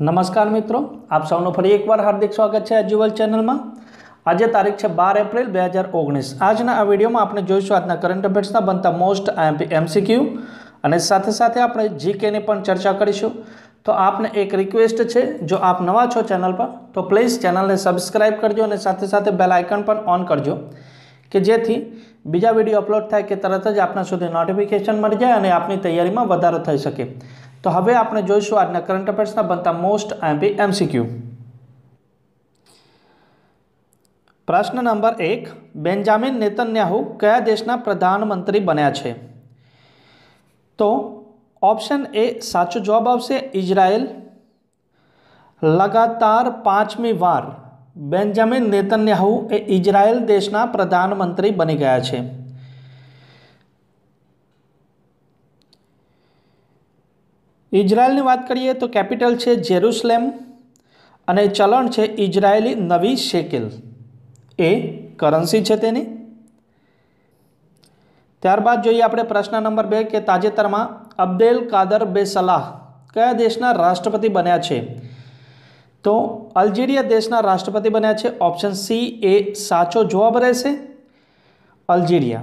નમસ્કાર મિત્રો, આપ સૌનું ફરી એકવાર હાર્દિક સ્વાગત છે એજ્યુઅલ ચેનલમાં આજે તારીખ છે બાર એપ્રિલ બે હજાર ઓગણીસ. આજના આ વિડીયોમાં આપણે જોઈશું આજના કરંટ અફેર્સના બનતા મોસ્ટ આઈએમપી એમસીક્યુ અને સાથે સાથે આપણે જીકેની પણ ચર્ચા કરીશું. તો આપને એક રિક્વેસ્ટ છે, જો આપ નવા છો ચેનલ પર, તો પ્લીઝ ચેનલને સબસ્ક્રાઇબ કરજો અને સાથે સાથે બેલ આઇકન પણ ઓન કરજો. કે જેથી બીજા વીડિયો અપલોડ થાય કે તરત જ આપણા સુધી નોટિફિકેશન મળી જાય અને આપની તૈયારીમાં વધારો થઈ શકે. તો હવે આપણે જોઈશું આજના કરંટ અફેર્સના બનતા મોસ્ટ આઈએમપી એમસીક્યુ પ્રશ્ન નંબર એક, બેન્જામિન નેતન્યાહુ કયા દેશના પ્રધાનમંત્રી બન્યા છે? તો ઓપ્શન એ સાચો જવાબ આવશે ઇઝરાયલ. લગાતાર પાંચમી વાર બેન્જામિન નેતન્યાહુ એ ઇઝરાયલ દેશના પ્રધાનમંત્રી બની ગયા છે. ઇઝરાયલની વાત કરીએ તો કેપિટલ છે જેરુસલેમ અને ચલણ છે ઇઝરાયેલી નવી શેકેલ. એ કરન્સી છે તેની. ત્યારબાદ જોઈએ આપણે પ્રશ્ન નંબર બે કે તાજેતરમાં અબ્દેલ કાદર બેસલાહ કયા દેશના રાષ્ટ્રપતિ બન્યા છે? તો અલ્જેરિયા દેશના રાષ્ટ્રપતિ બન્યા છે. ઓપ્શન સી એ સાચો જવાબ રહેશે. અલ્જેરિયા.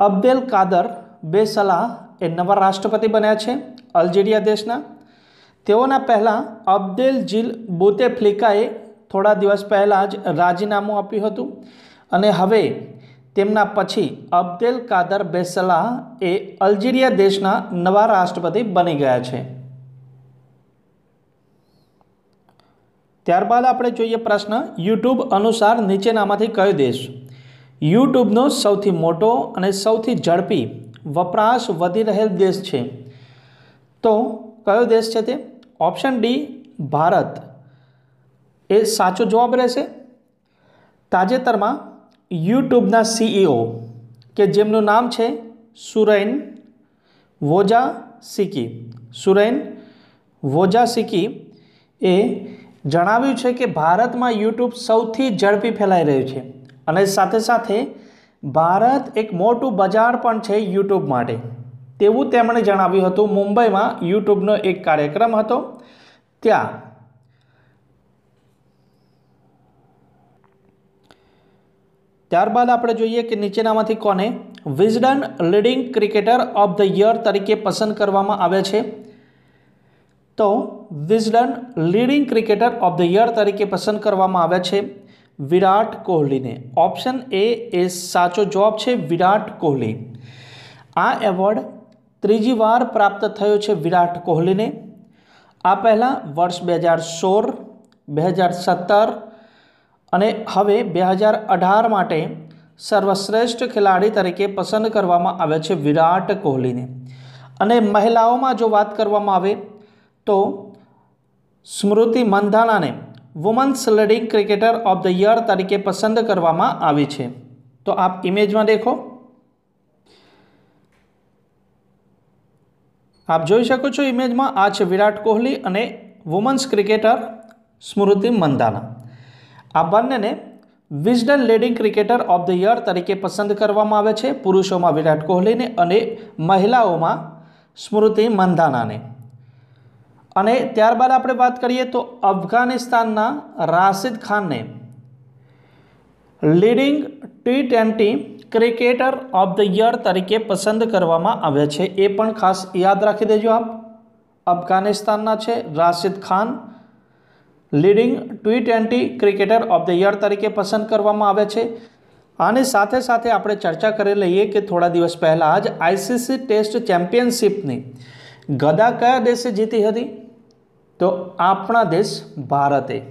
અબ્દેલ કાદર બેસલાહ એ નવા રાષ્ટ્રપતિ બન્યા છે અલ્જેરિયા દેશના. તેઓના પહેલાં અબ્દેલ જીલ બોતેફ્લિકાએ થોડા દિવસ પહેલાં જ રાજીનામું આપ્યું હતું અને હવે તેમના પછી અબ્દેલ કાદર બેસલાહ એ અલ્જેરિયા દેશના નવા રાષ્ટ્રપતિ બની ગયા છે. ત્યારબાદ આપણે જોઈએ પ્રશ્ન યુટ્યુબ અનુસાર નીચેનામાંથી કયો દેશ? યુટ્યુબનો સૌથી મોટો અને સૌથી ઝડપી વપરાશ વધી રહેલ દેશ છે. તો કયો દેશ છે તે? Option D, Bharat. એ સાચો જવાબ રહેશે. તાજેતરમાં યુટ્યુબના સીઈઓ, કે જેમનું નામ છે સુરૈન વોજા સિકી સુરૈન વોજા સિકી એ જણાવ્યું છે કે ભારતમાં યુટ્યુબ સૌથી ઝડપી ફેલાઈ રહ્યું છે અને સાથે સાથે ભારત એક મોટું બજાર પણ છે યુટ્યુબ માટે. તેવું તેમણે જણાવ્યું હતું. મુંબઈમાં યુટ્યુબનો એક કાર્યક્રમ હતો. ત્યાં ત્યારબાદ આપણે જોઈએ કે નીચેનામાંથી કોને Wisden leading cricketer of the year તરીકે પસંદ કરવામાં આવે છે. તો Wisden leading cricketer of the year તરીકે પસંદ કરવામાં આવે છે. વિરાટ કોહલીને. ઓપ્શન એ એ સાચો જવાબ છે વિરાટ કોહલી. આ એવોર્ડ ત્રીજી વાર પ્રાપ્ત થયો છે વિરાટ કોહલીને. આ પહેલાં વર્ષ બે હજાર સોળ, બે હજાર સત્તર અને હવે બે હજાર અઢાર માટે સર્વશ્રેષ્ઠ ખેલાડી તરીકે પસંદ કરવામાં આવે છે વિરાટ કોહલીને. અને મહિલાઓમાં જો વાત કરવામાં આવે તો Smriti મંધાણાને women's leading cricketer of the year તરીકે પસંદ કરવામાં આવી છે. તો આપ ઇમેજમાં દેખો. આપ જોઈ શકો છો ઇમેજમાં આ છે વિરાટ કોહલી અને વુમન્સ ક્રિકેટર સ્મૃતિ મંદાના. આ બંનેને Wisden leading cricketer of the year તરીકે પસંદ કરવામાં આવે છે. પુરુષોમાં વિરાટ કોહલીને અને મહિલાઓમાં સ્મૃતિ મંધાનાને અને ત્યારબાદ આપણે વાત કરીએ તો અફઘાનિસ્તાનના રાશિદ ખાનને. Leading T twenty cricketer of the year તરીકે પસંદ કરવામાં આવ્યા છે. એ પણ ખાસ યાદ રાખી દેજો આપ. અફઘાનિસ્તાનના છે Rashid Khan. Leading T twenty cricketer of the year તરીકે પસંદ કરવામાં આવે છે. આની સાથે સાથે આપણે ચર્ચા કરી લઈએ કે થોડા દિવસ પહેલાં જ આઈસીસી ટેસ્ટ ચેમ્પિયનશિપની ગદા કયા દેશે જીતી હતી? તો આપણા દેશ ભારતે.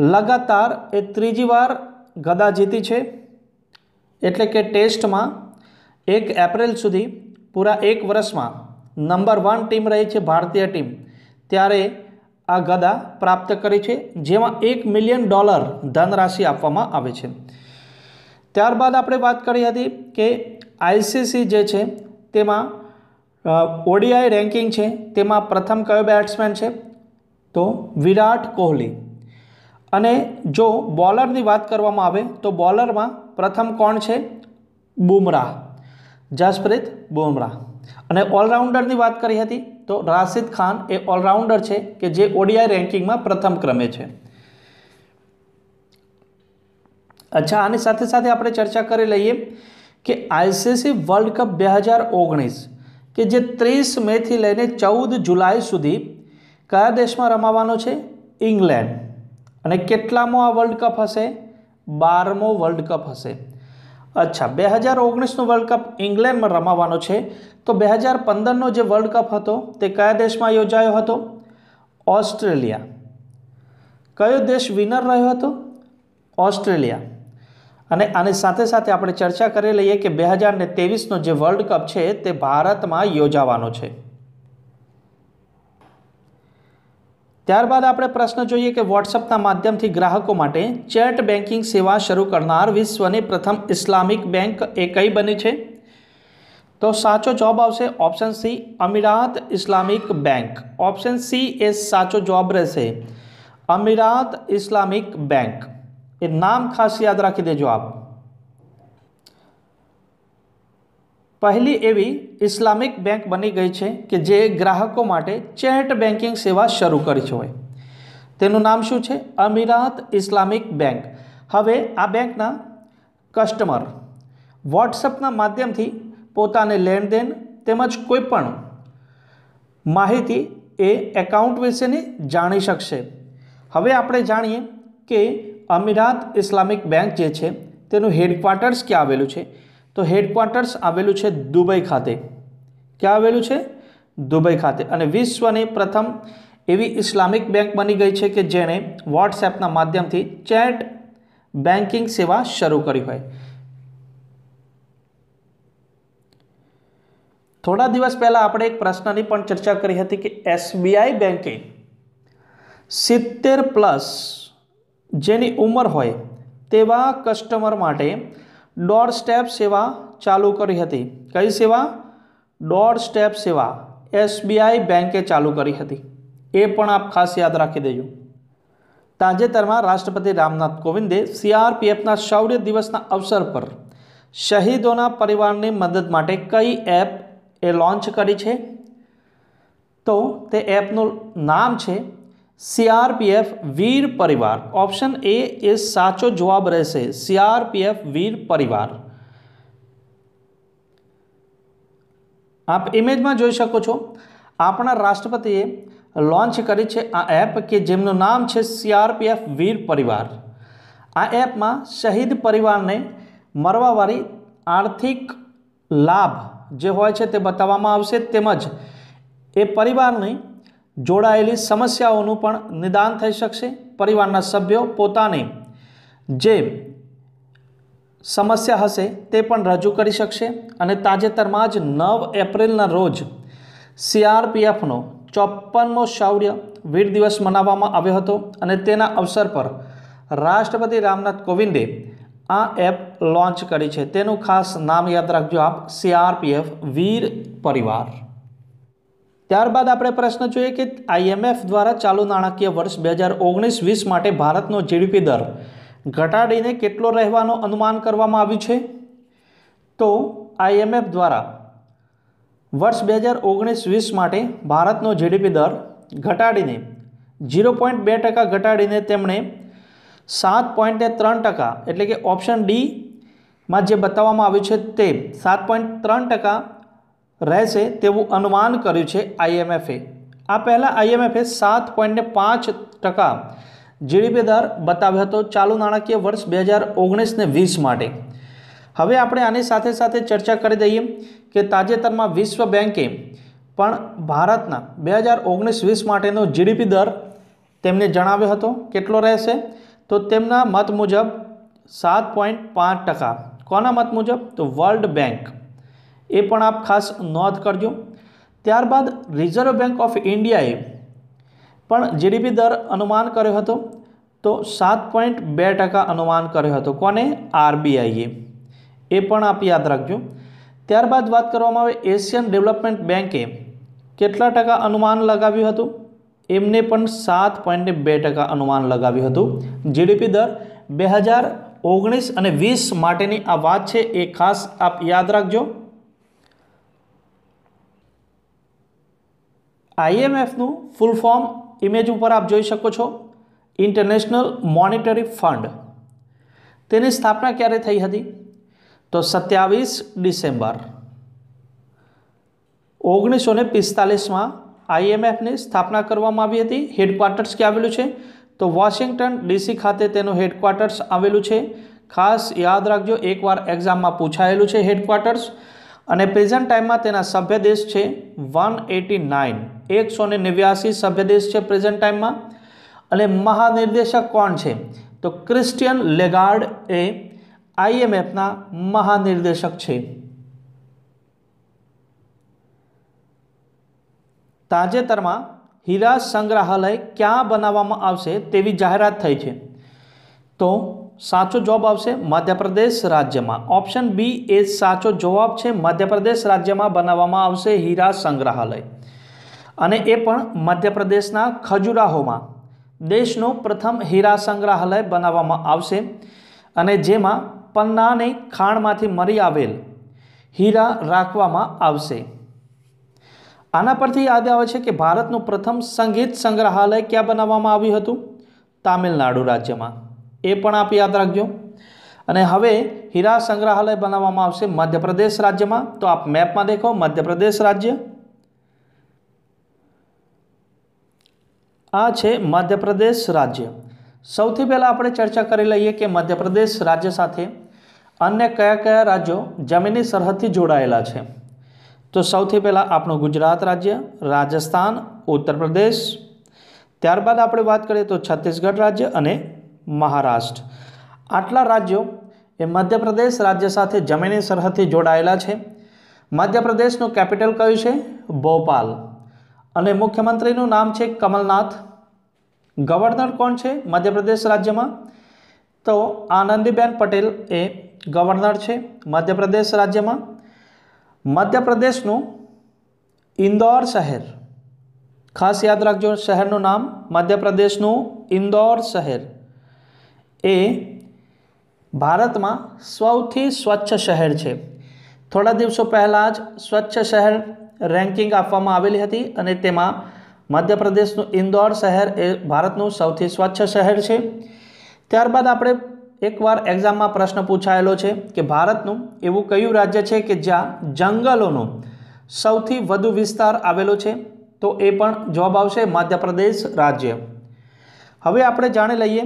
લગાતાર એ ત્રીજી વાર ગદા જીતી છે. એટલે કે ટેસ્ટમાં એક એપ્રિલ સુધી પૂરા એક વર્ષમાં નંબર વન ટીમ રહી છે ભારતીય ટીમ. ત્યારે આ ગદા પ્રાપ્ત કરી છે, જેમાં એક મિલિયન ડોલર ધનરાશિ આપવામાં આવે છે. ત્યારબાદ આપણે વાત કરી હતી કે આઈસીસી જે છે, તેમાં ઓડીઆઈ રેન્કિંગ છે, તેમાં પ્રથમ કયો બેટ્સમેન છે? તો વિરાટ કોહલી. અને જો બોલરની વાત કરવામાં આવે, તો બોલરમાં પ્રથમ કોણ છે? બુમરાહ. જસપ્રીત બુમરાહ. અને ઓલરાઉન્ડરની વાત કરી હતી, તો રાશિદ ખાન એ ઓલરાઉન્ડર છે, કે જે ઓડીઆઈ રેન્કિંગમાં પ્રથમ ક્રમે છે. અચ્છા, આની સાથે સાથે આપણે ચર્ચા કરી લઈએ કે આઈસીસી વર્લ્ડ કપ બે હજાર ઓગણીસ કે જે ત્રીસ મેથી લઈને ચૌદ જુલાઈ સુધી કયા દેશમાં રમાવાનો છે? ઇંગ્લેન્ડ. અને કેટલામો આ વર્લ્ડ કપ હશે? બારમો વર્લ્ડ કપ હશે. અચ્છા, બે હજાર ઓગણીસનો વર્લ્ડ કપ ઇંગ્લેન્ડમાં રમાવાનો છે. તો બે હજાર પંદરનો જે વર્લ્ડ કપ હતો, તે કયા દેશમાં યોજાયો હતો? ઓસ્ટ્રેલિયા. કયો દેશ વિનર રહ્યો હતો? ઓસ્ટ્રેલિયા. અને આની સાથે સાથે આપણે ચર્ચા કરી લઈએ કે બે હજાર ને ત્રેવીસનો જે વર્લ્ડ કપ છે, તે ભારતમાં યોજાવાનો છે. ત્યારબાદ આપણે પ્રશ્ન જોઈએ કે વોટ્સઅપના માધ્યમથી ગ્રાહકો માટે ચેટ બેન્કિંગ સેવા શરૂ કરનાર વિશ્વની પ્રથમ ઇસ્લામિક બેંક એ કઈ બની છે? તો સાચો જવાબ આવશે option C, Emirates Islamic Bank. Option C એ સાચો જવાબ રહેશે અમીરાત ઇસ્લામિક બેંક. એ નામ ખાસ યાદ રાખી દેજો આપ. પહેલી એવી ઇસ્લામિક બેંક બની ગઈ છે કે જે ગ્રાહકો માટે ચેટ બેન્કિંગ સેવા શરૂ કરી છે હોય તેનું નામ શું છે? Emirates Islamic Bank. હવે આ બેંકના કસ્ટમર વોટ્સઅપના માધ્યમથી પોતાને લેણદેણ તેમજ કોઈપણ માહિતી એ એકાઉન્ટ વિશેની જાણી શકશે. હવે આપણે જાણીએ કે અમીરાત ઇસ્લામિક બેંક જે છે, તેનું હેડક્વાર્ટર્સ ક્યાં આવેલું છે? તો હેડક્વાર્ટર્સ આવેલું છે દુબઈ ખાતે. ક્યાં આવેલું છે? દુબઈ ખાતે. અને વિશ્વની પ્રથમ એવી ઇસ્લામિક બેંક બની ગઈ છે કે જેણે વોટ્સએપના માધ્યમથી ચેટ બેન્કિંગ સેવા શરૂ કરી હોય. થોડા દિવસ પહેલાં આપણે એક પ્રશ્નની પણ ચર્ચા કરી હતી કે એસબીઆઈ બેન્કે સિત્તેર પ્લસ જેની ઉંમર હોય તેવા કસ્ટમર માટે ડોર સ્ટેપ સેવા ચાલુ કરી હતી. કઈ સેવા? ડોર સ્ટેપ સેવા એસબીઆઈ બેંકે ચાલુ કરી હતી. એ પણ આપ ખાસ યાદ રાખી દેજો. તાજેતરમાં રાષ્ટ્રપતિ રામનાથ કોવિંદે સીઆરપીએફના શૌર્ય દિવસના અવસર પર શહીદોના પરિવારની મદદ માટે કઈ એપ એ લોન્ચ કરી છે? તો તે એપનું નામ છે સીઆરપીએફ વીર પરિવાર ઓપ્શન એ એ સાચો જવાબ રહેશે સીઆરપીએફ વીર પરિવાર આપ ઇમેજમાં જોઈ શકો છો। આપણા રાષ્ટ્રપતિએ લોન્ચ કરી છે આ એપ કે જેમનું નામ છે સીઆરપીએફ વીર પરિવાર। આ એપમાં શહીદ પરિવારને મરવાવાળી આર્થિક લાભ જે હોય છે તે બતાવવામાં આવશે તેમજ એ પરિવારની જોડાયેલી સમસ્યાઓનું પણ નિદાન થઈ શકશે. પરિવારના સભ્યો પોતાની જે સમસ્યા હશે તે પણ રજૂ કરી શકશે અને તાજેતરમાં જ નવ એપ્રિલના રોજ સીઆરપીએફનો ચોપ્પનમો શૌર્ય વીર દિવસ મનાવવામાં આવ્યો હતો અને તેના અવસર પર રાષ્ટ્રપતિ રામનાથ કોવિંદે આ એપ લોન્ચ કરી છે. તેનું ખાસ નામ યાદ રાખજો આપ, સીઆરપીએફ વીર પરિવાર. ત્યારબાદ આપણે પ્રશ્ન જોઈએ કે આઈએમએફ દ્વારા ચાલુ નાણાકીય વર્ષ બે હજાર ઓગણીસ વીસ માટે ભારતનો જીડીપી દર ઘટાડીને કેટલો રહેવાનું અનુમાન કરવામાં આવ્યું છે? તો આઈએમએફ દ્વારા વર્ષ બે હજાર ઓગણીસ વીસ માટે ભારતનો જીડીપી દર ઘટાડીને ઝીરો પોઈન્ટ બે ટકા ઘટાડીને તેમણે સાત પોઈન્ટ ત્રણ ટકા એટલે કે ઓપ્શન ડીમાં જે બતાવવામાં આવ્યું છે તે સાત પોઈન્ટ ત્રણ ટકા રહેશે તેવું અનુમાન કર્યું છે આઈએમએફે આ પહેલાં આઈએમએફે સાત પોઈન્ટને પાંચ ટકા જીડીપી દર બતાવ્યો હતો ચાલુ નાણાકીય વર્ષ બે હજાર ઓગણીસને વીસ માટે. હવે આપણે આની સાથે સાથે ચર્ચા કરી દઈએ કે તાજેતરમાં વિશ્વ બેંકે પણ ભારતના બે હજાર ઓગણીસ વીસ માટેનો જીડીપી દર તેમને જણાવ્યો હતો. કેટલો રહેશે? તો તેમના મત મુજબ સાત પોઈન્ટ પાંચ ટકા. કોના મત મુજબ? તો વર્લ્ડ બેંક. એ પણ આપ ખાસ નોંધ કરજો. ત્યારબાદ રિઝર્વ બેંક ઓફ ઇન્ડિયાએ પણ જીડીપી દર અનુમાન કર્યો હતો તો સાત પોઈન્ટ બે ટકા અનુમાન કર્યો હતો. કોને? આરબીઆઈએ એ. પણ આપ યાદ રાખજો. ત્યારબાદ વાત કરવામાં આવે એશિયન ડેવલપમેન્ટ બેંકે કેટલા ટકા અનુમાન લગાવ્યું હતું? એમને પણ સાત પોઈન્ટ બે ટકા અનુમાન લગાવ્યું હતું. જીડીપી દર બે હજાર ઓગણીસ અને વીસ માટેની આ વાત છે એ ખાસ આપ યાદ રાખજો. આઈએમએફનું ફૂલ ફોર્મ ઇમેજ ઉપર આપ જોઈ શકો છો. ઇન્ટરનેશનલ મોનિટરી ફંડ તેની સ્થાપના ક્યારે થઈ હતી? તો સત્યાવીસ ડિસેમ્બર. ઓગણીસો ને પિસ્તાલીસમાં આઈએમએફની સ્થાપના કરવામાં આવી હતી. હેડક્વાર્ટર્સ ક્યાં આવેલું છે? તો વોશિંગ્ટન ડીસી ખાતે તેનું હેડક્વાર્ટર્સ આવેલું છે. ખાસ યાદ રાખજો, એકવાર એક્ઝામમાં પૂછાયેલું છે હેડક્વાર્ટર્સ અને પ્રેઝન્ટ ટાઈમમાં તેના સભ્ય દેશ છે વન એટી નાઇન એકસો ને નેવ્યાસી સભ્ય દેશ છે પ્રેઝન્ટ ટાઈમમાં અને મહાનિર્દેશક કોણ છે? તો ક્રિસ્ટિયન લેગાર્ડ એ આઈએમએફના મહાનિર્દેશક છે. તાજેતરમાં હીરા સંગ્રહાલય ક્યાં બનાવવામાં આવશે તેવી જાહેરાત થઈ છે. તો સાચો જવાબ આવશે મધ્યપ્રદેશ રાજ્યમાં. ઓપ્શન બી એ સાચો જવાબ છે મધ્યપ્રદેશ રાજ્યમાં બનાવવામાં આવશે હીરા સંગ્રહાલય. અને એ પણ મધ્યપ્રદેશના ખજુરાહોમાં. દેશનું પ્રથમ હીરા સંગ્રહાલય બનાવવામાં આવશે અને જેમાં પન્નાની ખાણમાંથી મરી આવેલ હીરા રાખવામાં આવશે. આના પરથી યાદ આવે છે કે ભારતનું પ્રથમ સંગીત સંગ્રહાલય ક્યાં બનાવવામાં આવ્યું હતું? તામિલનાડુ રાજ્યમાં. એ પણ આપ યાદ રાખજો. અને હવે હીરા સંગ્રહાલય બનાવવામાં આવશે મધ્યપ્રદેશ રાજ્યમાં. તો આપ મેપમાં દેખો, મધ્યપ્રદેશ રાજ્ય. આ છે મધ્યપ્રદેશ રાજ્ય. સૌથી પહેલાં આપણે ચર્ચા કરી લઈએ કે મધ્યપ્રદેશ રાજ્ય સાથે અન્ય કયા કયા રાજ્યો જમીની સરહદથી જોડાયેલા છે. તો સૌથી પહેલાં આપણું ગુજરાત રાજ્ય, રાજસ્થાન ઉત્તર પ્રદેશ ત્યારબાદ આપણે વાત કરીએ તો છત્તીસગઢ રાજ્ય અને મહારાષ્ટ્ર. આટલા રાજ્યો એ મધ્યપ્રદેશ રાજ્ય સાથે જમીની સરહદથી જોડાયેલા છે. મધ્યપ્રદેશનું કેપિટલ કયું છે? ભોપાલ. અને મુખ્યમંત્રીનું નામ છે કમલનાથ. ગવર્નર કોણ છે મધ્યપ્રદેશ રાજ્યમાં? તો આનંદીબેન પટેલ એ ગવર્નર છે મધ્યપ્રદેશ રાજ્યમાં. મધ્યપ્રદેશનું ઇન્દોર શહેર. ખાસ યાદ રાખજો શહેરનું નામ મધ્યપ્રદેશનું ઇન્દોર શહેર. એ ભારતમાં સૌથી સ્વચ્છ શહેર છે. થોડા દિવસો પહેલાં જ સ્વચ્છ શહેર રેન્કિંગ આપવામાં આવેલી હતી અને તેમાં મધ્યપ્રદેશનું ઇન્દોર શહેર એ ભારતનું સૌથી સ્વચ્છ શહેર છે. ત્યારબાદ આપણે એકવાર એક્ઝામમાં પ્રશ્ન પૂછાયેલો છે કે ભારતનું એવું કયું રાજ્ય છે કે જ્યાં જંગલોનો સૌથી વધુ વિસ્તાર આવેલો છે? તો એ પણ જવાબ આવશે મધ્યપ્રદેશ રાજ્ય. હવે આપણે જાણી લઈએ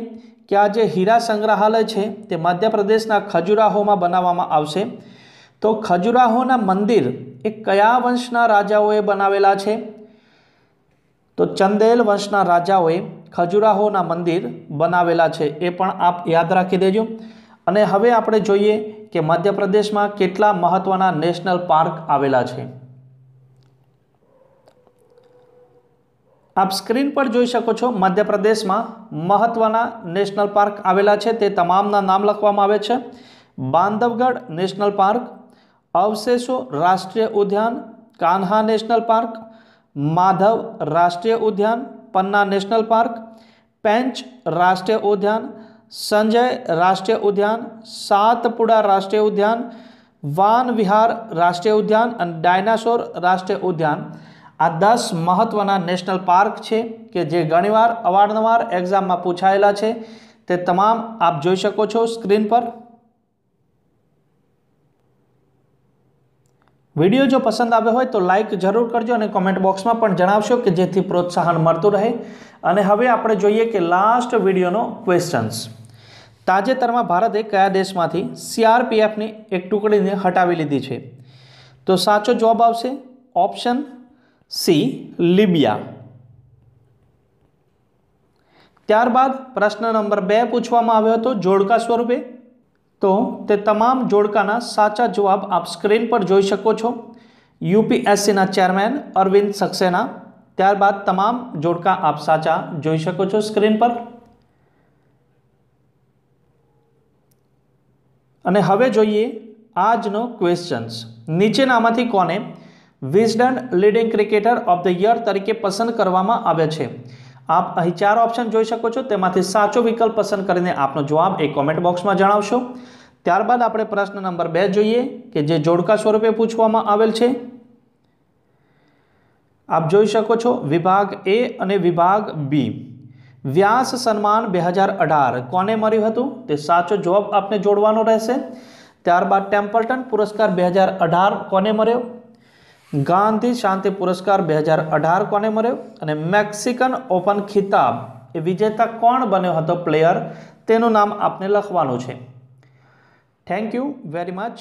કે આ જે હીરા સંગ્રહાલય છે, તે મધ્યપ્રદેશના ખજુરાહોમાં બનાવવામાં આવશે. તો ખજુરાહોના મંદિર એ કયા વંશના રાજાઓએ બનાવેલા છે? તો ચંદેલ વંશના રાજાઓએ ખજુરાહોના મંદિર બનાવેલા છે, એ પણ આપ યાદ રાખી દેજો. અને હવે આપણે જોઈએ કે મધ્યપ્રદેશમાં કેટલા મહત્ત્વના નેશનલ પાર્ક આવેલા છે. આપ સ્ક્રીન પર જોઈ શકો છો મધ્યપ્રદેશમાં મહત્ત્વના નેશનલ પાર્ક આવેલા છે. તે તમામના નામ લખવામાં આવે છે. બાંધવગઢ નેશનલ પાર્ક, અવશેષો રાષ્ટ્રીય ઉદ્યાન, કાન્હા નેશનલ પાર્ક, માધવ રાષ્ટ્રીય ઉદ્યાન, પન્ના નેશનલ પાર્ક, પેંચ રાષ્ટ્રીય ઉદ્યાન, સંજય રાષ્ટ્રીય ઉદ્યાન, સાતપુડા રાષ્ટ્રીય ઉદ્યાન, વાન વિહાર રાષ્ટ્રીય ઉદ્યાન અને ડાયનાસોર રાષ્ટ્રીય ઉદ્યાન આ દસ મહત્ત્વના નેશનલ પાર્ક છે કે જે ઘણીવાર અવારનવાર એક્ઝામમાં પૂછાયેલા છે. તે તમામ આપ જોઈ શકો છો સ્ક્રીન પર. વીડિયો જો પસંદ આવ્યો હોય તો લાઇક જરૂર કરજો અને કોમેન્ટ બોક્સમાં પણ જણાવશો કે જેથી પ્રોત્સાહન મળતું રહે. અને હવે આપણે જોઈએ કે લાસ્ટ વિડીયોનો ક્વેશ્ચન્સ. તાજેતરમાં ભારતે કયા દેશમાંથી સીઆરપીએફની એક ટુકડીને હટાવી લીધી છે? તો સાચો જવાબ આવશે ઓપ્શન સી, લિબિયા. ત્યારબાદ પ્રશ્ન નંબર બે પૂછવામાં આવ્યો હતો જોડકા સ્વરૂપે. તો તે તમામ જોડકાના સાચા જવાબ આપ સ્ક્રીન પર જોઈ શકો છો. યુપીએસસીના ચેરમેન અરવિંદ સક્સેના. ત્યારબાદ તમામ જોડકા આપ સાચા જોઈ શકો છો સ્ક્રીન પર. અને હવે જોઈએ આજનો ક્વેશ્ચન્સ. નીચેનામાંથી કોને Wisden leading cricketer of the year તરીકે પસંદ કરવામાં આવે છે. આપ અહીં ચાર ઓપ્શન જોઈ શકો છો. તેમાંથી સાચો વિકલ્પ પસંદ કરીને આપનો જવાબ એ કોમેન્ટ બોક્સમાં જણાવશો. ત્યારબાદ આપણે પ્રશ્ન નંબર બે જોઈએ કે જે જોડકા સ્વરૂપે પૂછવામાં આવેલ છે. આપ જોઈ શકો છો વિભાગ એ અને વિભાગ બી વ્યાસ સન્માન બે હજાર અઢાર. કોને મળ્યું હતું? તે સાચો જવાબ આપને જોડવાનો રહેશે. ત્યારબાદ ટેમ્પલ્ટન પુરસ્કાર બે હજાર અઢાર કોને મળ્યો? ગાંધી શાંતિ પુરસ્કાર બે હજાર અઢાર કોને મળ્યો? અને મેક્સિકન ઓપન ખિતાબ એ વિજેતા કોણ બન્યો હતો પ્લેયર તેનું નામ આપને લખવાનું છે. Thank you very much